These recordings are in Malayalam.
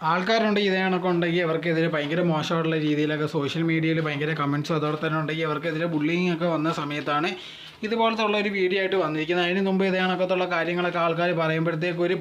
ആൾക്കാരുണ്ട് ഇതേ കണക്ക് ഉണ്ടെങ്കിൽ അവർക്കെതിരെ ഭയങ്കര മോശമായിട്ടുള്ള രീതിയിലൊക്കെ സോഷ്യൽ മീഡിയയിൽ ഭയങ്കര കമൻസും അതോടെ തന്നെ ഉണ്ടെങ്കിൽ അവർക്കെതിരെ ബുള്ളിങ് ഒക്കെ വന്ന സമയത്താണ് ഇതുപോലത്തെ ഉള്ള ഒരു വീഡിയോ ആയിട്ട് വന്നിരിക്കുന്നത്. അതിന് മുമ്പ് ഇതേ കണക്കത്തുള്ള കാര്യങ്ങളൊക്കെ ആൾക്കാർ പറയുമ്പോഴത്തേക്ക് ഒരു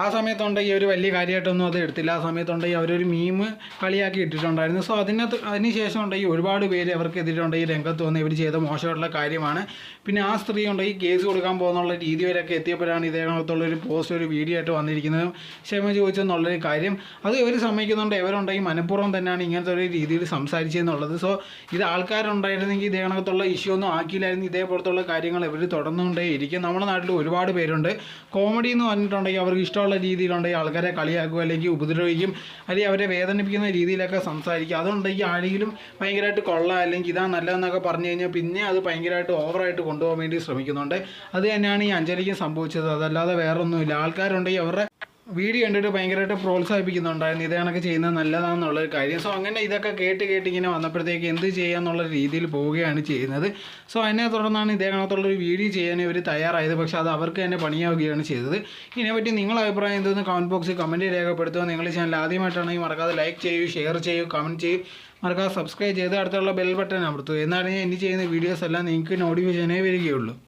ആ സമയത്തുണ്ടെങ്കിൽ ഒരു വലിയ കാര്യമായിട്ടൊന്നും അത് എടുത്തില്ല. ആ സമയത്തുണ്ടെങ്കിൽ അവരൊരു മീം കളിയാക്കി ഇട്ടിട്ടുണ്ടായിരുന്നു. സോ അതിനകത്ത് അതിന് ശേഷം ഉണ്ടെങ്കിൽ ഒരുപാട് പേര് അവർക്ക് എതിരുണ്ടെങ്കിൽ രംഗത്ത് വന്ന് ഇവർ ചെയ്ത മോശമായിട്ടുള്ള കാര്യമാണ്. പിന്നെ ആ സ്ത്രീ ഉണ്ടെങ്കിൽ കേസ് കൊടുക്കാൻ പോകുന്നുള്ള രീതി വരെയൊക്കെ എത്തിയപ്പോഴാണ് ഇതേകത്തുള്ള ഒരു പോസ്റ്റ് ഒരു വീഡിയോ ആയിട്ട് വന്നിരിക്കുന്നത്. ക്ഷമ ചോദിച്ചെന്നുള്ളൊരു കാര്യം. അത് ഇവർ സമ്മതിക്കുന്നുണ്ട്. ഇവരുണ്ടെങ്കിൽ മനഃപൂർവം തന്നെയാണ് ഇങ്ങനത്തെ ഒരു രീതിയിൽ സംസാരിച്ചതെന്നുള്ളത് സോ ഇത് ആൾക്കാരുണ്ടായിരുന്നെങ്കിൽ ഇതേ കണക്കത്തുള്ള ഇഷ്യൂ ഒന്നും ആക്കിയില്ലായിരുന്നു. ഇതേപോലത്തുള്ള കാര്യങ്ങൾ ഇവർ തുടർന്നുകൊണ്ടേ ഇരിക്കും നമ്മുടെ നാട്ടിൽ ഒരുപാട് പേരുണ്ട്. കോമഡി എന്ന് പറഞ്ഞിട്ടുണ്ടെങ്കിൽ അവർക്ക് ഇഷ്ടമുള്ള രീതിയിലുണ്ടെങ്കിൽ ആൾക്കാരെ കളിയാക്കുക അല്ലെങ്കിൽ ഉപദ്രവിക്കും അല്ലെങ്കിൽ അവരെ വേദനിപ്പിക്കുന്ന രീതിയിലൊക്കെ സംസാരിക്കുക അതുണ്ടെങ്കിൽ ആരെങ്കിലും ഭയങ്കരമായിട്ട് കൊള്ളാം അല്ലെങ്കിൽ ഇതാ നല്ലതെന്നൊക്കെ പറഞ്ഞു കഴിഞ്ഞാൽ പിന്നെ അത് ഭയങ്കരമായിട്ട് ഓവറായിട്ട് കൊണ്ടുപോകാൻ വേണ്ടി ശ്രമിക്കുന്നുണ്ട്. അത് തന്നെയാണ് ഈ അഞ്ജലിക്കും സംഭവിച്ചത്. അതല്ലാതെ വേറൊന്നുമില്ല. ആൾക്കാരുണ്ടെങ്കിൽ അവരുടെ വീഡിയോ കണ്ടിട്ട് ഭയങ്കരമായിട്ട് പ്രോത്സാഹിപ്പിക്കുന്നുണ്ടായിരുന്നു. ഇതേ ചെയ്യുന്നത് നല്ലതാണെന്നുള്ളൊരു കാര്യം. സോ അങ്ങനെ ഇതൊക്കെ കേട്ട് കേട്ട് ഇങ്ങനെ വന്നപ്പോഴത്തേക്ക് എന്ത് ചെയ്യാന്നുള്ള രീതിയിൽ പോവുകയാണ് ചെയ്യുന്നത്. സോ അതിനെ തുടർന്നാണ് ഇതേ കണക്കുള്ളൊരു വീഡിയോ ചെയ്യാൻ ഇവർ തയ്യാറായത്. പക്ഷെ അത് അവർക്ക് തന്നെ പണിയാവുകയാണ് ചെയ്തത്. ഇതിനെപ്പറ്റി നിങ്ങളുടെ അഭിപ്രായം എന്തെന്ന് കമന്റ് ബോക്സിൽ കമന്റ് രേഖപ്പെടുത്തുക. നിങ്ങൾ ചാനൽ ആദ്യമായിട്ടാണെങ്കിൽ മറക്കാതെ ലൈക്ക് ചെയ്യൂ ഷെയർ ചെയ്യൂ കമന്റ് ചെയ്യൂ. മറക്കാതെ സബ്സ്ക്രൈബ് ചെയ്ത് അടുത്തുള്ള ബെൽ ബട്ടൺ അമർത്തുക. ഞാൻ ഇനി ചെയ്യുന്ന വീഡിയോസ് എല്ലാം നിങ്ങൾക്ക് നോട്ടിഫിക്കേഷനേ വരികയുള്ളൂ.